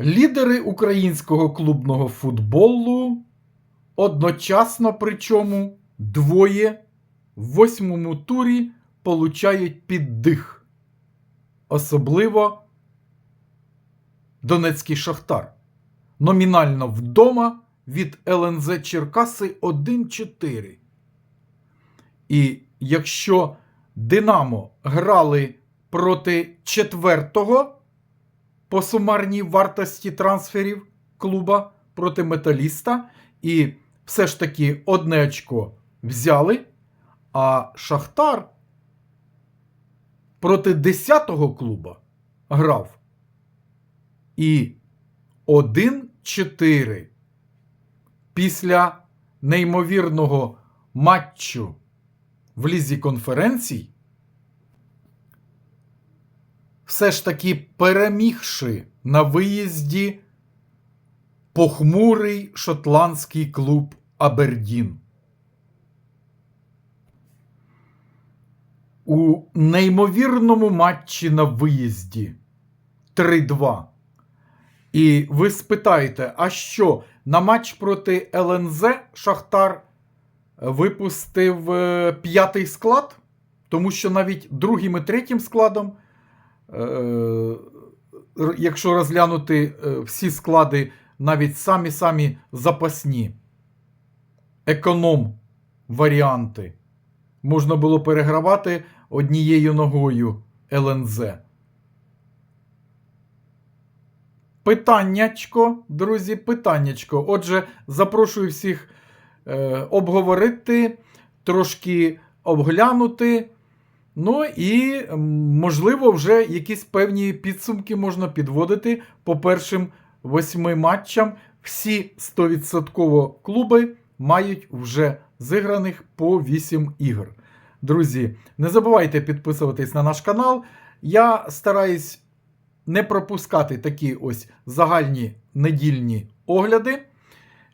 Лідери українського клубного футболу одночасно, причому двоє в восьмому турі получають піддих. Особливо Донецький Шахтар. Номінально вдома від ЛНЗ Черкаси 1-4. І якщо Динамо грали проти четвертого по сумарній вартості трансферів клуба проти металіста, і все ж таки одне очко взяли, а Шахтар проти 10-го клуба грав. І 1-4 після неймовірного матчу в лізі конференцій, все ж таки перемігши на виїзді похмурий шотландський клуб Абердін. У неймовірному матчі на виїзді 3-2. І ви спитаєте, а що на матч проти ЛНЗ Шахтар випустив е, п'ятий склад? Тому що навіть другим і третім складом, якщо розглянути е, всі склади, навіть самі-самі запасні, економ варіанти, можна було перегравати однією ногою ЛНЗ. Питаннячко, друзі, питаннячко. Отже, запрошую всіх е, обговорити, трошки обглянути. Ну і, можливо, вже якісь певні підсумки можна підводити по першим восьми матчам. Всі 100% клуби мають вже зіграних по 8 ігор. Друзі, не забувайте підписуватись на наш канал. Я стараюсь не пропускати такі ось загальні недільні огляди,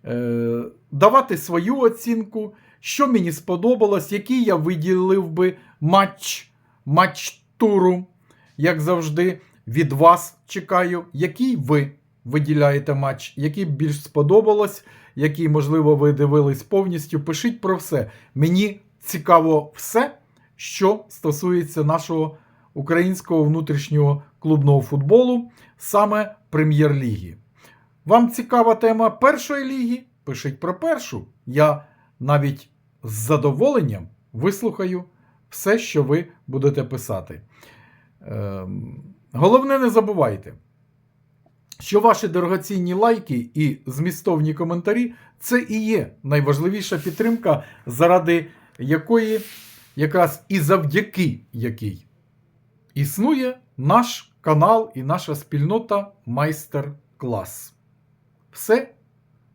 е, давати свою оцінку, що мені сподобалось, який я виділив би матч, матч туру, як завжди, від вас чекаю, який ви виділяєте матч, який більш сподобалось, який, можливо, ви дивились повністю. Пишіть про все. Мені цікаво все, що стосується нашого українського внутрішнього клубного футболу, саме прем'єр-ліги. Вам цікава тема першої ліги? Пишіть про першу. Я навіть з задоволенням вислухаю все, що ви будете писати. Ем, головне, не забувайте, що ваші дорогоцінні лайки і змістовні коментарі це і є найважливіша підтримка, заради якої, якраз і завдяки якій існує наш канал і наша спільнота майстер-клас. Все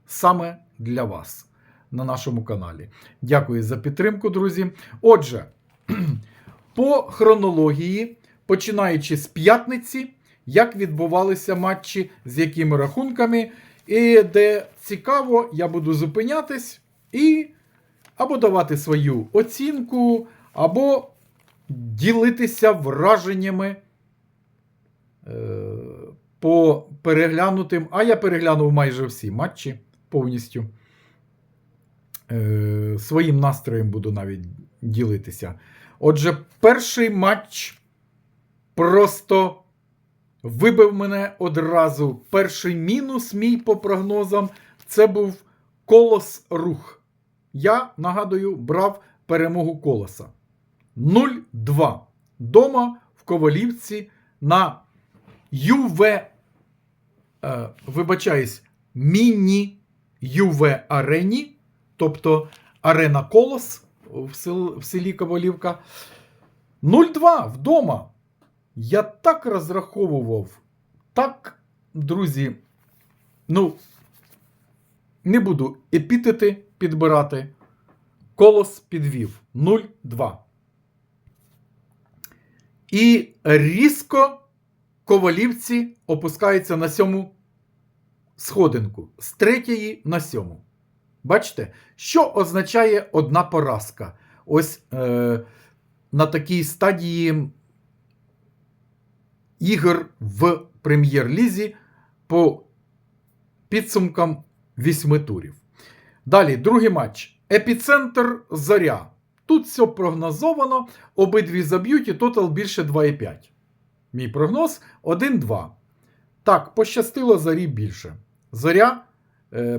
саме для вас на нашому каналі. Дякую за підтримку, друзі. Отже, по хронології, починаючи з п'ятниці, як відбувалися матчі, з якими рахунками, і де цікаво, я буду зупинятись і або давати свою оцінку, або ділитися враженнями е, по переглянутим. А я переглянув майже всі матчі повністю. Е, своїм настроєм буду навіть ділитися. Отже, перший матч просто вибив мене одразу. Перший мінус мій по прогнозам це був колос рух. Я нагадую, брав перемогу колоса. 0-2. Дома в Ковалівці на ЮВ, е, вибачаюсь, міні ЮВ арені, тобто арена Колос в, сел, в селі Ковалівка. 0-2 вдома. Я так розраховував. Так, друзі, ну, не буду епітети підбирати. Колос підвів 0-2. І різко ковалівці опускаються на сьому сходинку з третьої на сьому. Бачите, що означає одна поразка? Ось е, на такій стадії ігор в прем'єр-лізі по підсумкам вісьми турів. Далі, другий матч. Епіцентр Зоря. Тут все прогнозовано. Обидві заб'ють і тотал більше 2,5. Мій прогноз 1-2. Так, пощастило зорі більше. Зоря е,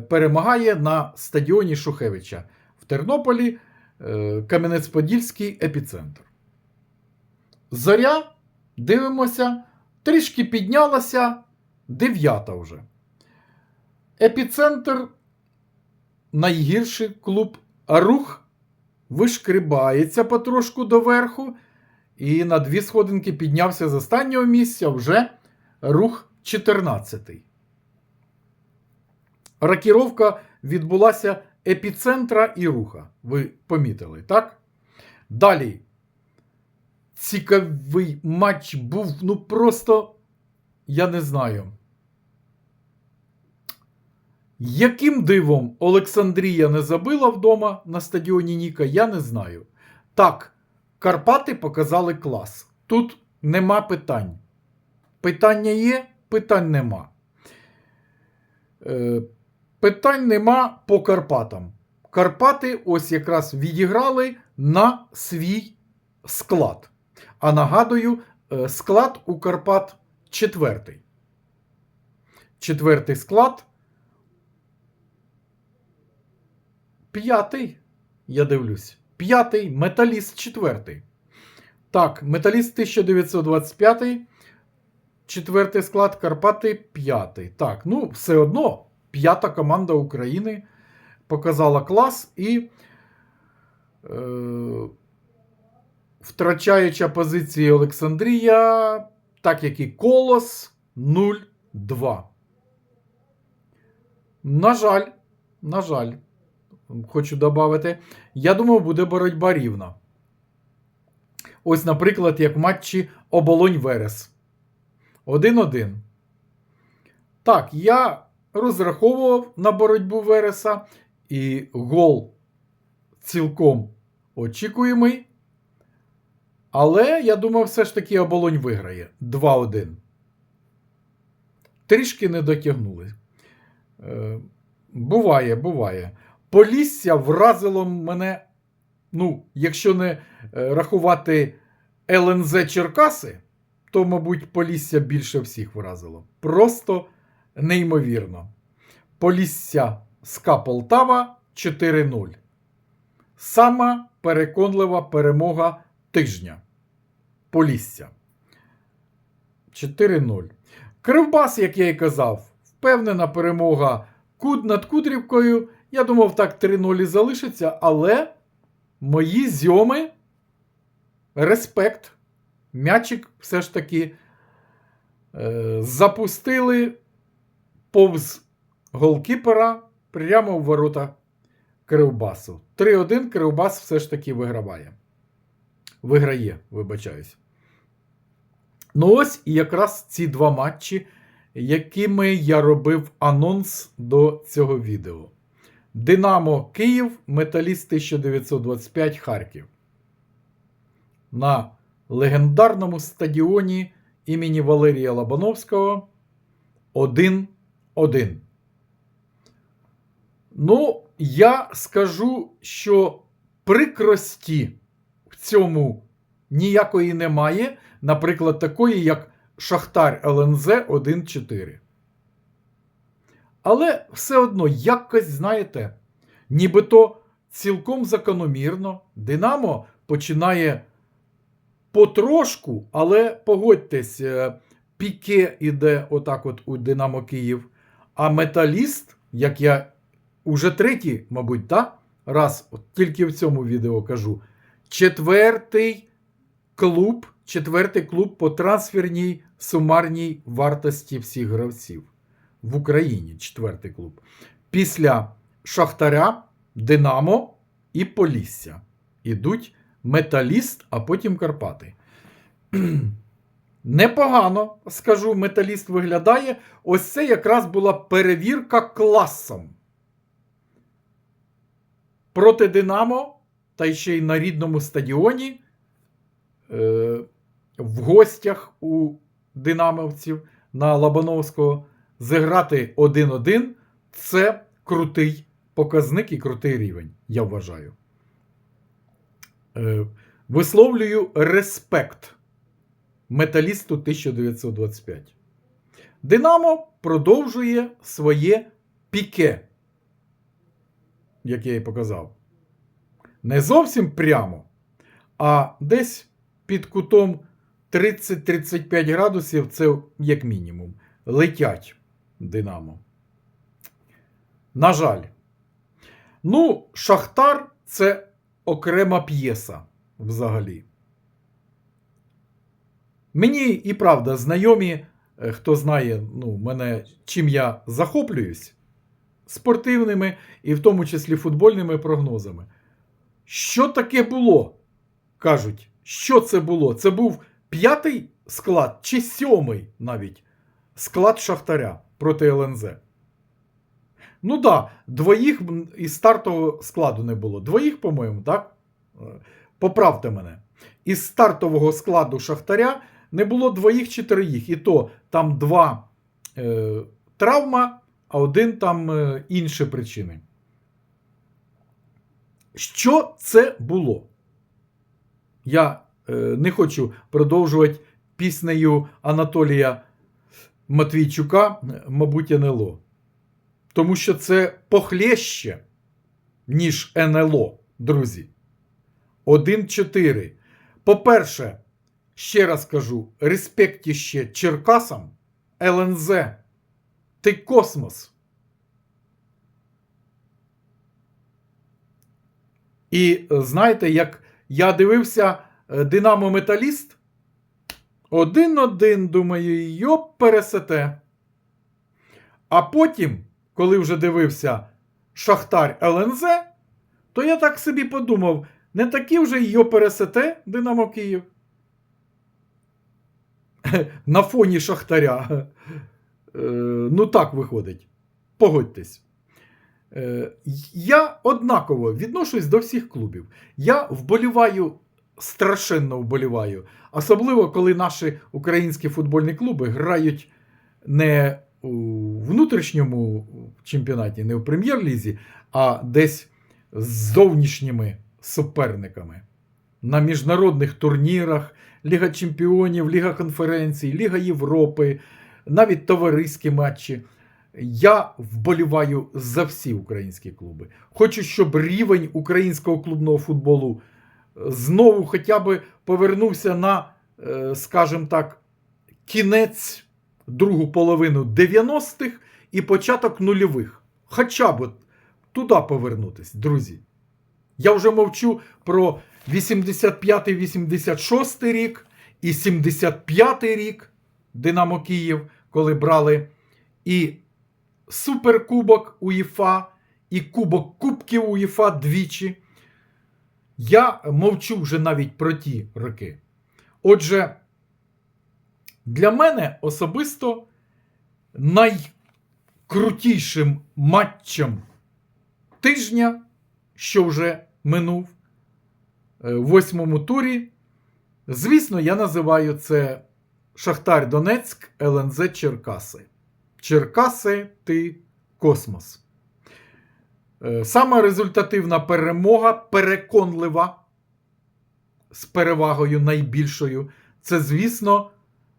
перемагає на стадіоні Шухевича в Тернополі. Е, Кам'янець-Подільський епіцентр. Зоря, дивимося, трішки піднялася. Дев'ята вже. Епіцентр найгірший клуб, а рух вишкрібається потрошку доверху. І на дві сходинки піднявся з останнього місця вже рух 14. Ракіровка відбулася епіцентра і руха. Ви помітили, так? Далі. Цікавий матч був, ну просто, я не знаю. Яким дивом Олександрія не забила вдома на стадіоні Ніка, я не знаю. Так, Карпати показали клас. Тут нема питань. Питання є, питань нема. Е, питань нема по Карпатам. Карпати ось якраз відіграли на свій склад. А нагадую, е, склад у Карпат четвертий. Четвертий склад. П'ятий, я дивлюсь. П'ятий, металіст четвертий. Так, металіст 1925. Четвертий склад Карпати п'ятий. Так, ну, все одно, п'ята команда України показала клас і е, втрачаюча позиції Олександрія, так як і Колос 0-2. На жаль, на жаль хочу додати. Я думав, буде боротьба рівна. Ось, наприклад, як в матчі Оболонь Верес. 1-1. Так, я розраховував на боротьбу Вереса, і гол цілком очікуємий. Але я думав, все ж таки оболонь виграє 2-1. Трішки не дотягнули. Е, буває, буває. Полісся вразило мене, ну, якщо не е, рахувати ЛНЗ Черкаси, то, мабуть, Полісся більше всіх вразило. Просто неймовірно. Полісся СКА Полтава 4-0. Сама переконлива перемога тижня. Полісся. 4-0. Кривбас, як я і казав, впевнена перемога Куд над Кудрівкою. Я думав, так 3-0 і залишиться, але мої зьоми респект. М'ячик все ж таки е, запустили повз голкіпера прямо в ворота Кривбасу. 3-1 Кривбас все ж таки виграває. Виграє, вибачаюсь. Ну ось і якраз ці два матчі, якими я робив анонс до цього відео. Динамо Київ, Металіст 1925 Харків. На легендарному стадіоні імені Валерія Лобановського 1-1. Ну, я скажу, що прикрості в цьому ніякої немає. Наприклад, такої, як Шахтар ЛНЗ 1-4. Але все одно, якось, знаєте, нібито цілком закономірно Динамо починає потрошку, але погодьтесь, е, піке іде отак от у Динамо Київ. А металіст, як я уже третій, мабуть, та, раз от тільки в цьому відео кажу, четвертий клуб, четвертий клуб по трансферній сумарній вартості всіх гравців в Україні четвертий клуб. Після Шахтаря, Динамо і Полісся. Ідуть Металіст, а потім Карпати. Непогано, скажу, металіст виглядає. Ось це якраз була перевірка класом. Проти Динамо, та ще й на рідному стадіоні. Е, в гостях у Динамовців на Лобановського зіграти 1-1 це крутий показник і крутий рівень, я вважаю. Е, Висловлюю респект металісту 1925. Динамо продовжує своє піке, як я і показав. Не зовсім прямо, а десь під кутом 30-35 градусів це як мінімум. Летять Динамо. На жаль. Ну, Шахтар це окрема п'єса взагалі. Мені і правда знайомі, е, хто знає ну, мене, чим я захоплююсь, спортивними і в тому числі футбольними прогнозами. Що таке було? Кажуть, що це було? Це був п'ятий склад чи сьомий навіть склад Шахтаря проти ЛНЗ. Ну так, да, двоїх із стартового складу не було. Двоїх, по-моєму, так? Е, Поправте мене. Із стартового складу Шахтаря не було двоїх чи троїх. І то там два е, травма, а один там е, інші причини. Що це було? Я е, не хочу продовжувати піснею Анатолія Матвійчука, мабуть, НЛО. Тому що це похлеще, ніж НЛО, друзі. 1-4. По-перше, ще раз кажу, респектіще Черкасам, ЛНЗ, ти космос. І е, знаєте, як я дивився е, Динамо Металіст, один-один, думаю, йоп пересете. А потім, коли вже дивився Шахтар ЛНЗ, то я так собі подумав, не такі вже йо пересете Динамо Київ. На фоні Шахтаря. Е, Ну, так виходить. Погодьтесь. Е, Я однаково відношусь до всіх клубів. Я вболіваю, страшенно вболіваю. Особливо, коли наші українські футбольні клуби грають не у внутрішньому чемпіонаті, не в прем'єр-лізі, а десь з зовнішніми суперниками. На міжнародних турнірах, Ліга Чемпіонів, Ліга конференцій, Ліга Європи, навіть товариські матчі. Я вболіваю за всі українські клуби. Хочу, щоб рівень українського клубного футболу знову хоча б повернувся на, е, скажімо так, кінець другу половину 90-х і початок нульових. Хоча б туди повернутись, друзі. Я вже мовчу про 85-86 рік і 75-й рік Динамо Київ, коли брали і Суперкубок УЄФА, і Кубок Кубків УЄФА двічі. Я мовчу вже навіть про ті роки. Отже, для мене особисто найкрутішим матчем тижня, що вже минув в восьмому турі, звісно, я називаю це Шахтар Донецьк, ЛНЗ Черкаси. Черкаси ти космос. Е, Сама результативна перемога, переконлива з перевагою найбільшою. Це, звісно,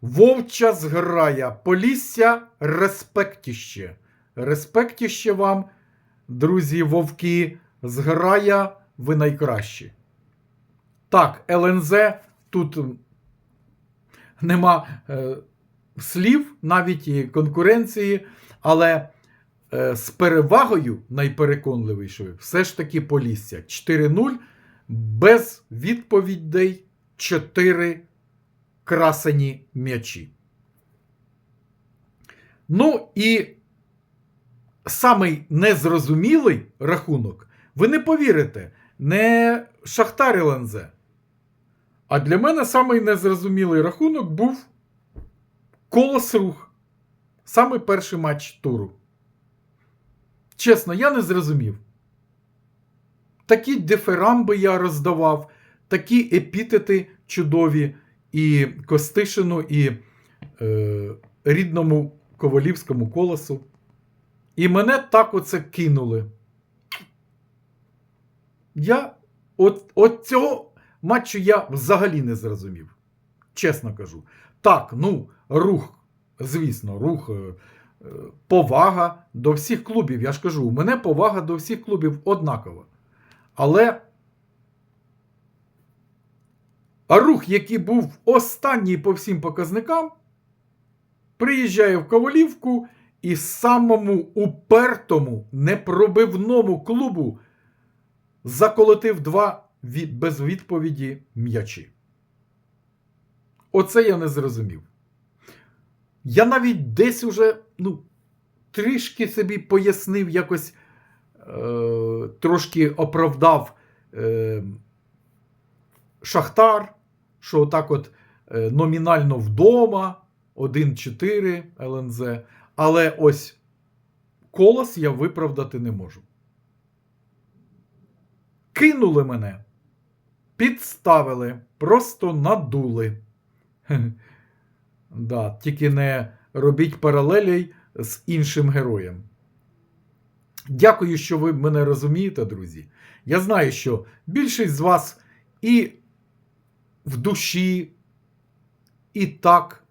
вовча зграя. Полісся респектіще. Респектіще вам, друзі, вовки, зграя, ви найкращі. Так, ЛНЗ тут нема е, слів, навіть і конкуренції, але е, з перевагою найпереконливішою все ж таки Полісся. 4-0 без відповідей 4 красені м'ячі. Ну і самий незрозумілий рахунок, ви не повірите, не Шахтар ЛНЗ. А для мене самий незрозумілий рахунок був Колос Рух. Саме перший матч туру. Чесно, я не зрозумів. Такі дифирамби я роздавав, такі епітети чудові і Костишину, і е, рідному ковалівському колосу. І мене так оце кинули. Я от, от цього матчу я взагалі не зрозумів. Чесно кажу. Так, ну, рух, звісно, рух, е, е, повага до всіх клубів. Я ж кажу, у мене повага до всіх клубів однакова. Але а рух, який був останній по всім показникам, приїжджає в Ковалівку і самому упертому, непробивному клубу заколотив два без відповіді м'ячі. Оце я не зрозумів. Я навіть десь уже ну, трішки собі пояснив, якось е, трошки оправдав е, Шахтар, що отак от е, номінально вдома 1-4 ЛНЗ. Але ось колос я виправдати не можу. Кинули мене, підставили, просто надули. Да, тільки не робіть паралелей з іншим героєм. Дякую, що ви мене розумієте, друзі. Я знаю, що більшість з вас і в душі, і так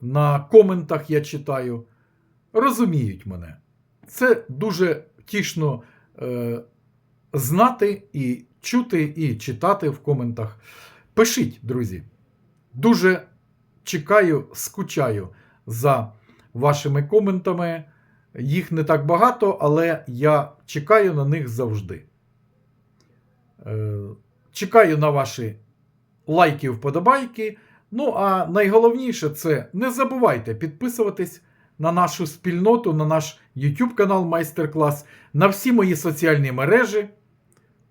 на коментах я читаю, розуміють мене. Це дуже тішно е, знати і чути, і читати в коментах. Пишіть, друзі. Дуже чекаю, скучаю за вашими коментами. Їх не так багато, але я чекаю на них завжди. Е, Чекаю на ваші лайки, вподобайки. Ну, а найголовніше це не забувайте підписуватись на нашу спільноту, на наш YouTube канал Майстер-клас, на всі мої соціальні мережі,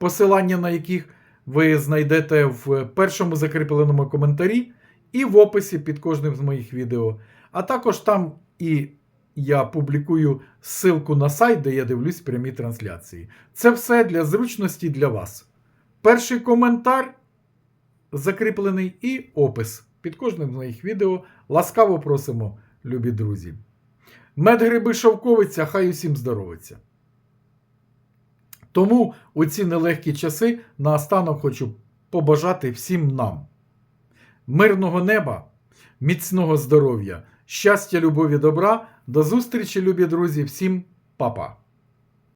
посилання на яких ви знайдете в першому закріпленому коментарі і в описі під кожним з моїх відео. А також там і я публікую ссылку на сайт, де я дивлюсь прямі трансляції. Це все для зручності для вас. Перший коментар закріплений і опис під кожним з моїх відео. Ласкаво просимо, любі друзі. Медгриби шовковиця, хай усім здоровиться. Тому у ці нелегкі часи наостанок хочу побажати всім нам мирного неба, міцного здоров'я, щастя, любові, добра. До зустрічі, любі друзі, всім па-па!